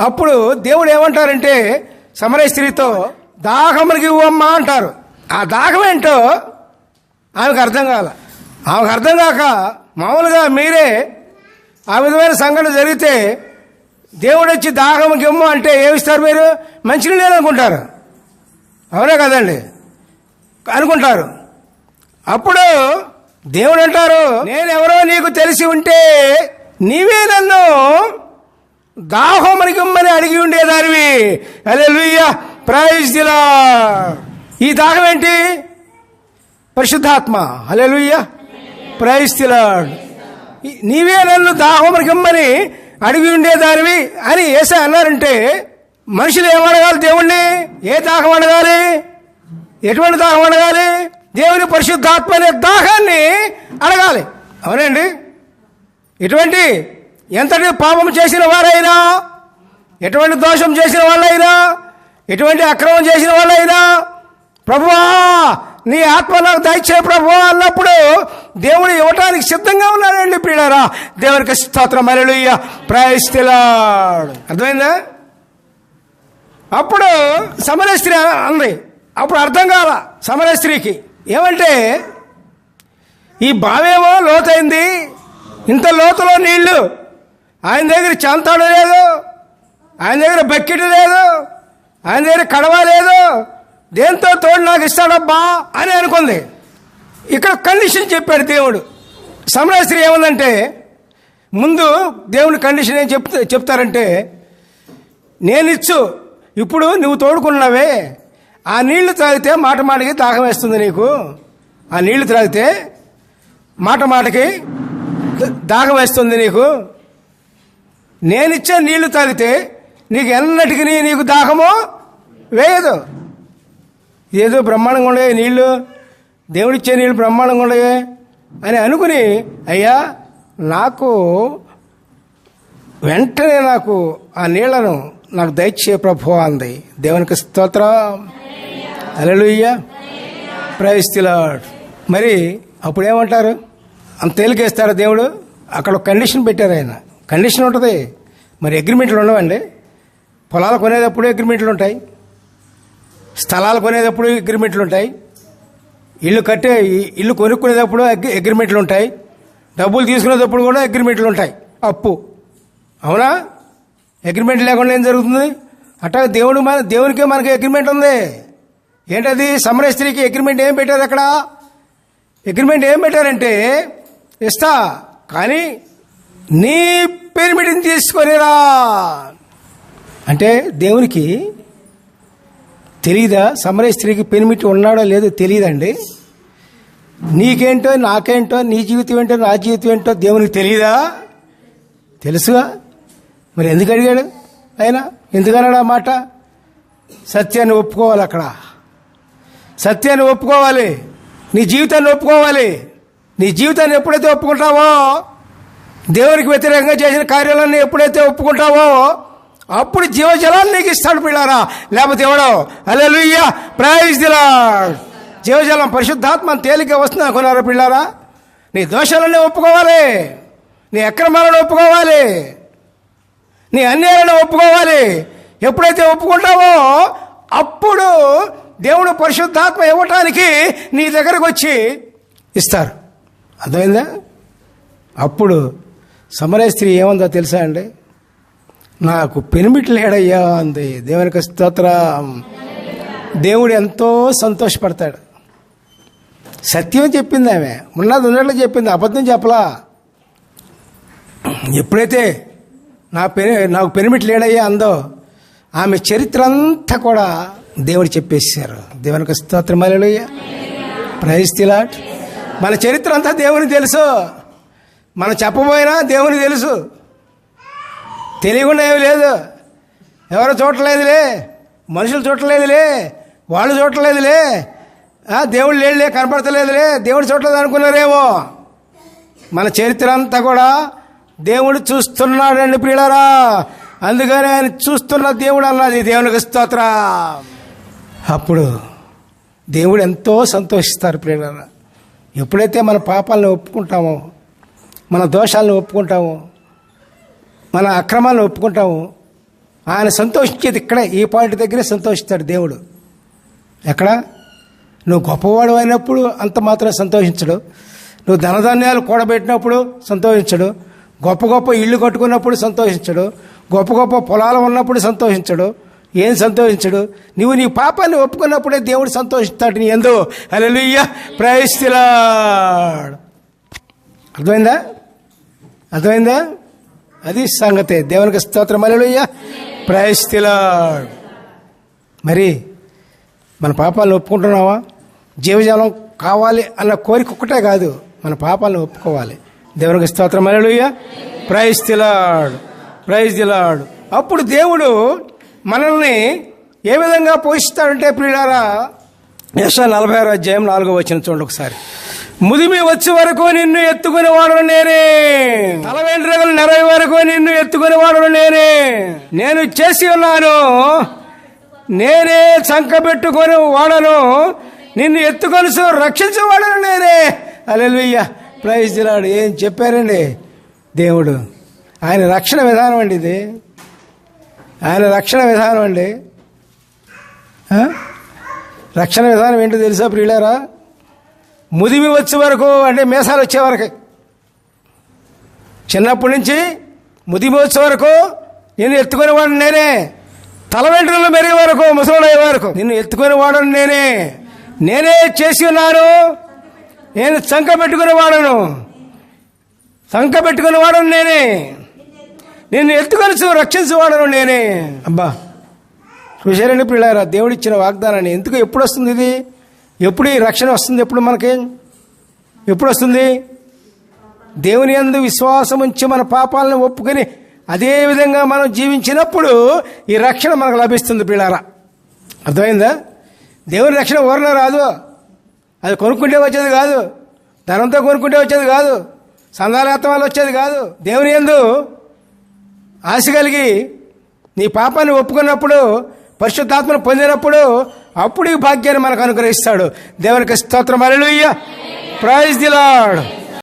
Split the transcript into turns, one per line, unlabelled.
అప్పుడు దేవుడు ఏమంటారంటే సమరయ స్త్రీతో దాహమునికి ఇవ్వమ్మా అంటారు. ఆ దాహం ఏంటో ఆమెకు అర్థం కాల. ఆమెకు అర్థం కాక మామూలుగా మీరే ఆ విధమైన సంఘటన జరిగితే దేవుడు వచ్చి దాహంకి గిమ్మ అంటే ఏమిస్తారు మీరు? మంచినీళ్ళు అనుకుంటారు. అవునే కదండి? అనుకుంటారు. అప్పుడు దేవుడు అంటారు నేనెవరో నీకు తెలిసి ఉంటే నీవే నన్ను దాహమనికిమ్మని అడిగి ఉండేదానివి. అదే లుయ్య దిలా ఈ దాహం ఏంటి పరిశుద్ధాత్మ అలే లుయ్య నీవే నన్ను దాహమనికిమ్మని అడిగి ఉండేదానివి అని ఏసా అన్నారంటే మనుషులు ఏమడగాలి దేవుణ్ణి? ఏ దాహం అడగాలి? ఎటువంటి దాహం అడగాలి? దేవుని పరిశుద్ధాత్మ అనే దాహాన్ని అడగాలి. అవునండి. ఎటువంటి? ఎంతటి పాపం చేసిన వారైనా ఎటువంటి దోషం చేసిన వాళ్ళైనా ఎటువంటి అక్రమం చేసిన వాళ్ళైనా ప్రభువా నీ ఆత్మ నాకు దయచే ప్రభువా అన్నప్పుడు దేవుడు ఇవ్వటానికి సిద్ధంగా ఉన్నాడండి ప్రియులారా. దేవునికి స్తోత్రం అలెలుయ్య ప్రయస్తిలాడు అర్థమైందా? అప్పుడు సమరస్త్రీ అంది. అప్పుడు అర్థం కాల సమరస్త్రీకి ఏమంటే ఈ బావేమో లోతైంది ఇంత లోతులో నీళ్ళు. ఆయన దగ్గర చెంతాడు లేదు. ఆయన దగ్గర బకెట్ లేదు. ఆయన దగ్గర కడవ లేదు. దేంతో తోడు నాకు ఇస్తాడబ్బా అని అనుకుంది. ఇక్కడ కండిషన్ చెప్పాడు దేవుడు. సమర ఏముందంటే ముందు దేవుని కండిషన్ ఏం చెప్తా చెప్తారంటే నేనిచ్చు ఇప్పుడు నువ్వు తోడుకున్నావే. ఆ నీళ్ళు తాగితే మాట మాటకి దాహం వేస్తుంది నీకు. ఆ నీళ్ళు త్రాగితే మాట మాటకి దాహం వేస్తుంది నీకు. నేనిచ్చే నీళ్ళు తాగితే నీకు ఎన్నటికి నీకు దాహము వేయదు. ఏదో బ్రహ్మాండంగా ఉండే నీళ్ళు దేవుడిచ్చే నీళ్ళు బ్రహ్మాండంగా ఉండే అని అనుకుని అయ్యా నాకు వెంటనే నాకు ఆ నీళ్ళను నాకు దయచే ప్రభు అంది. దేవునికి స్తోత్రం. అలలుయ్య ప్రయస్తిలాడ్ మరి అప్పుడు ఏమంటారు అంత తేలికేస్తారు దేవుడు. అక్కడ కండిషన్ పెట్టారు ఆయన. కండిషన్ ఉంటుంది. మరి అగ్రిమెంట్లు ఉండవండి. పొలాలు కొనేటప్పుడు అగ్రిమెంట్లు ఉంటాయి. స్థలాలు కొనేటప్పుడు అగ్రిమెంట్లు ఉంటాయి. ఇల్లు కట్టే ఇల్లు కొనుక్కునేటప్పుడు అగ్రిమెంట్లు ఉంటాయి. డబ్బులు తీసుకునేటప్పుడు కూడా అగ్రిమెంట్లు ఉంటాయి. అప్పు. అవునా? అగ్రిమెంట్ లేకుండా ఏం జరుగుతుంది? అట్టా దేవుడు మన దేవునికే మనకి అగ్రిమెంట్ ఉంది. ఏంటది? సమర స్త్రీకి అగ్రిమెంట్ ఏం పెట్టారు అక్కడ? అగ్రిమెంట్ ఏం పెట్టారంటే ఇస్తా. కానీ నీ పెరిమిటిని తీసుకొనిరా. అంటే దేవునికి తెలీదా? సమర స్త్రీకి పెనిమిటి ఉన్నాడో లేదో తెలియదండి నీకేంటో నాకేంటో నీ జీవితం ఏంటో నా జీవితం ఏంటో దేవునికి తెలియదా తెలుసుగా? మరి ఎందుకు అడిగాడు ఆయన? ఎందుకన్నాడు ఆ మాట? సత్యాన్ని ఒప్పుకోవాలి అక్కడ. సత్యాన్ని ఒప్పుకోవాలి. నీ జీవితాన్ని ఒప్పుకోవాలి. నీ జీవితాన్ని ఎప్పుడైతే ఒప్పుకుంటావో దేవునికి వ్యతిరేకంగా చేసిన కార్యాలన్నీ ఎప్పుడైతే ఒప్పుకుంటావో అప్పుడు జీవజలాన్ని నీకు ఇస్తాడు పిల్లారా. లేకపోతే ఎవడో అలే లుయ్య ప్రైజ్ దిలా జీవజలం పరిశుద్ధాత్మ తేలిక వస్తుంది అనుకున్నారా పిల్లారా? నీ దోషాలన్నీ ఒప్పుకోవాలి. నీ అక్రమాలను ఒప్పుకోవాలి. నీ అన్యాయాలను ఒప్పుకోవాలి. ఎప్పుడైతే ఒప్పుకుంటావో అప్పుడు దేవుడు పరిశుద్ధాత్మ ఇవ్వటానికి నీ దగ్గరకు వచ్చి ఇస్తారు. అర్థమైందా? అప్పుడు సమరయ స్త్రీ ఏముందో తెలుసా అండి? నాకు పెనిమిటి లేడయ్యా అంది. దేవునికి స్తోత్ర. దేవుడు ఎంతో సంతోషపడతాడు. సత్యం చెప్పింది ఆమె. ఉన్నది ఉన్నట్లు చెప్పింది. అబద్ధం చెప్పలా. ఎప్పుడైతే నా పెని నాకు పెనిమిటి లేడయ్యా అందో ఆమె చరిత్ర అంతా కూడా దేవుడు చెప్పేశారు. దేవునికి స్తోత్రమాలయ్యా ప్రైజ్ తిలాట్ మన చరిత్ర అంతా దేవుని తెలుసు. మనం చెప్పబోయినా దేవునికి తెలుసు. తెలియకుండా ఏమి లేదు. ఎవరు చూడలేదులే మనుషులు చూడలేదులే వాళ్ళు చూడలేదులే దేవుడు లేడులే కనపడతలేదులే? దేవుడు చూడలేదు అనుకున్నారేమో? మన చరిత్ర అంతా కూడా దేవుడు చూస్తున్నాడండి ప్రియులరా. అందుకని ఆయన చూస్తున్న దేవుడు అన్నది దేవునికి స్తోత్ర. అప్పుడు దేవుడు ఎంతో సంతోషిస్తారు ప్రియులరా. ఎప్పుడైతే మన పాపాలను ఒప్పుకుంటామో మన దోషాలను ఒప్పుకుంటాము మన అక్రమాలను ఒప్పుకుంటాము. ఆయన సంతోషించేది ఇక్కడే ఈ పాయింట్ దగ్గరే సంతోషిస్తాడు దేవుడు. ఎక్కడ? నువ్వు గొప్పవాడు అయినప్పుడు అంత మాత్రం సంతోషించడు. నువ్వు ధనధాన్యాలు కూడబెట్టినప్పుడు సంతోషించడు. గొప్ప గొప్ప ఇల్లు కట్టుకున్నప్పుడు సంతోషించడు. గొప్ప గొప్ప పొలాలు ఉన్నప్పుడు సంతోషించడు. ఏం సంతోషించడు? నువ్వు నీ పాపాన్ని ఒప్పుకున్నప్పుడే దేవుడు సంతోషిస్తాడు నీ ఎందు. అలెలుయ్య ప్రయస్తిలాడు అర్థమైందా? అర్థమైందా? అది సంగతే. దేవునికి స్తోత్రం. అలలుయ్య ప్రయస్తిలాడు మరి మన పాపాలను ఒప్పుకుంటున్నావా? జీవజాలం కావాలి అన్న కోరిక ఒక్కటే కాదు. మన పాపాలను ఒప్పుకోవాలి. దేవునికి స్తోత్రం. Hallelujah praise the Lord praise the Lord అప్పుడు దేవుడు మనల్ని ఏ విధంగా పోషిస్తాడంటే ప్రియులారా? యశ నలభై ఆరు అధ్యాయం నాలుగో వచ్చిన చూడండి ఒకసారి. ముదిమి వచ్చే వరకు నిన్ను ఎత్తుకుని వాడను నేనే. తల వెంట్రుకలు నెరవే వరకు నిన్ను ఎత్తుకుని వాడను నేనే. నేను చేసి ఉన్నాను. నేనే చంక పెట్టుకొని వాడను. నిన్ను ఎత్తుకొని రక్షించేవాడను నేనే. అలెలుయ్య ప్రైజ్ దిలాడు ఏం చెప్పారండి? దేవుడు. ఆయన రక్షణ విధానం అండి ఇది. ఆయన రక్షణ విధానం అండి. రక్షణ విధానం ఏంటో తెలుసా ప్రియులారా? ముదిమి వచ్చే వరకు అంటే మేసాలు వచ్చే వరకు. చిన్నప్పటి నుంచి ముదిమి వచ్చే వరకు నేను ఎత్తుకునే వాడు నేనే. తల వెంట్రులు మెరిగే వరకు ముసలుడయ్యే వరకు నిన్ను ఎత్తుకునే వాడను నేనే. నేనే చేసి ఉన్నాను. నేను చంక పెట్టుకునే వాడను. చంక పెట్టుకునే వాడను నేనే. నిన్ను ఎత్తుకొని రక్షించేవాడను నేనే. అబ్బా చూశారండి పిల్లారా? దేవుడిచ్చిన వాగ్దానాన్ని. ఎందుకు ఎప్పుడు వస్తుంది ఇది? ఎప్పుడు ఈ రక్షణ వస్తుంది? ఎప్పుడు మనకి? ఎప్పుడు వస్తుంది? దేవుని యందు విశ్వాసం ఉంచి మన పాపాలను ఒప్పుకొని అదే విధంగా మనం జీవించినప్పుడు ఈ రక్షణ మనకు లభిస్తుంది పిల్లారా. అర్థమైందా? దేవుని రక్షణ ఓరణ రాదు? అది కొనుక్కుంటే వచ్చేది కాదు. ధనంతో కొనుక్కుంటే వచ్చేది కాదు. సందాలేత్తం వాళ్ళు వచ్చేది కాదు. దేవుని యందు ఆశ కలిగి నీ పాపాన్ని ఒప్పుకున్నప్పుడు పరిశుద్ధాత్మను పొందినప్పుడు అప్పుడు ఈ భాగ్యాన్ని మనకు అనుగ్రహిస్తాడు. దేవునికి స్తోత్రం. Hallelujah praise the